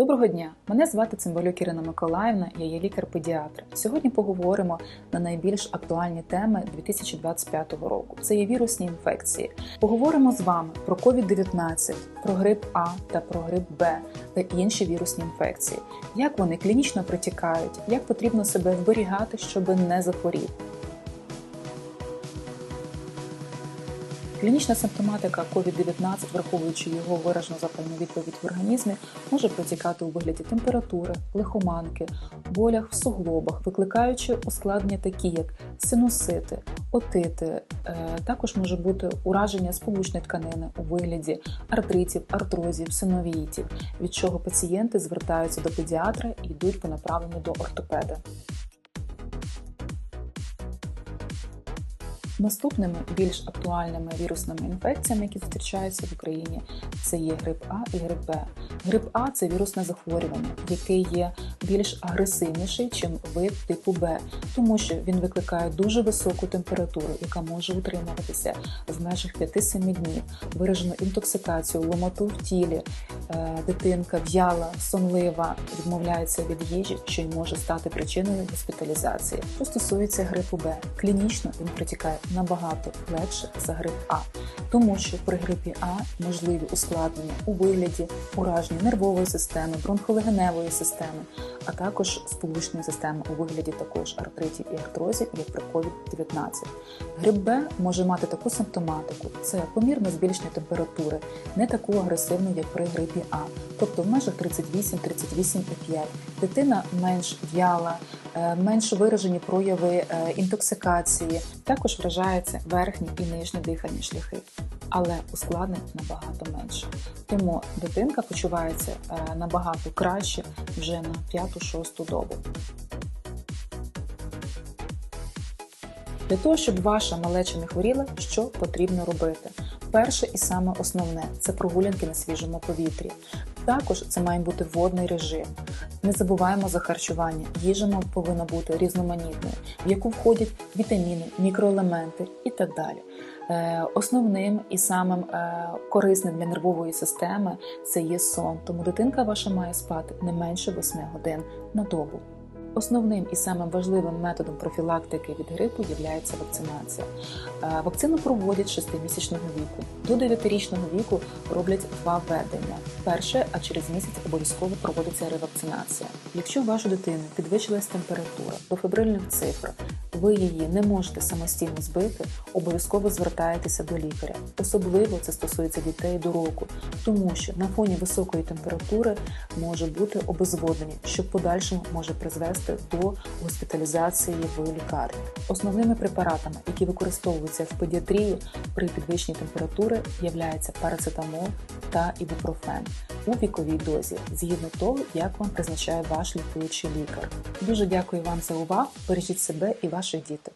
Доброго дня! Мене звати Цимбалюк Ірина Миколаївна, я є лікар-педіатр. Сьогодні поговоримо на найбільш актуальні теми 2025 року. Це є вірусні інфекції. Поговоримо з вами про COVID-19, про грип А та про грип Б та інші вірусні інфекції, як вони клінічно протікають, як потрібно себе вберігати, щоб не захворіти. Клінічна симптоматика COVID-19, враховуючи його виражену запальну відповідь в організмі, може протікати у вигляді температури, лихоманки, болях в суглобах, викликаючи ускладнення такі, як синусити, отити. Е, також може бути ураження сполучної тканини у вигляді артритів, артрозів, синовіїтів, від чого пацієнти звертаються до педіатра і йдуть по направленню до ортопеда. Наступними більш актуальними вірусними інфекціями, які зустрічаються в Україні, це є грип А і грип Б. Грип А це вірусне захворювання, яке є більш агресивніший, чим вид типу Б, тому що він викликає дуже високу температуру, яка може утримуватися в межах 5-7 днів, виражену інтоксикацію, ломоту в тілі, е, дитинка в'яла, сонлива, відмовляється від їжі, що й може стати причиною госпіталізації. Що стосується грипу Б, клінічно він протікає набагато легше за грип А, тому що при грипі А можливі ускладнення у вигляді ураження нервової системи, бронхолегеневої системи, а також сполучної системи у вигляді також артритів і артрозів, як при COVID-19. Грип Б може мати таку симптоматику: це помірне збільшення температури, не таку агресивну, як при грипі А, тобто в межах 38-38,5. Дитина менш в'яла, е, менш виражені прояви е, інтоксикації, також вражаються верхні і нижні дихальні шляхи. Але ускладнень набагато менше. Тому дитинка почувається е, набагато краще вже на 5-6 добу. Для того, щоб ваша малеча не хворіла, що потрібно робити? Перше і саме основне це прогулянки на свіжому повітрі. Також це має бути водний режим. Не забуваємо за харчування. Їжа повинна бути різноманітною, в яку входять вітаміни, мікроелементи і так далі. Е, основним і самим е, корисним для нервової системи це є сон, тому дитинка ваша має спати не менше 8 годин на добу. Основним і самим важливим методом профілактики від грипу є вакцинація. Е, вакцину проводять 6-місячного віку. До 9-річного віку роблять два введення. Перше, а через місяць обов'язково проводиться ревакцинація. Якщо у вашу дитину підвищилась температура до фебрильних цифр, ви її не можете самостійно збити, обов'язково звертаєтеся до лікаря. Особливо це стосується дітей до року, тому що на фоні високої температури може бути обезводнення, що в подальшому може призвести до госпіталізації в лікарні. Основними препаратами, які використовуються в педіатрії при підвищенні температури, являються парацетамол та ібупрофен у віковій дозі, згідно того, як вам призначає ваш лікуючий лікар. Дуже дякую вам за увагу. Бережіть себе і ваших дітей.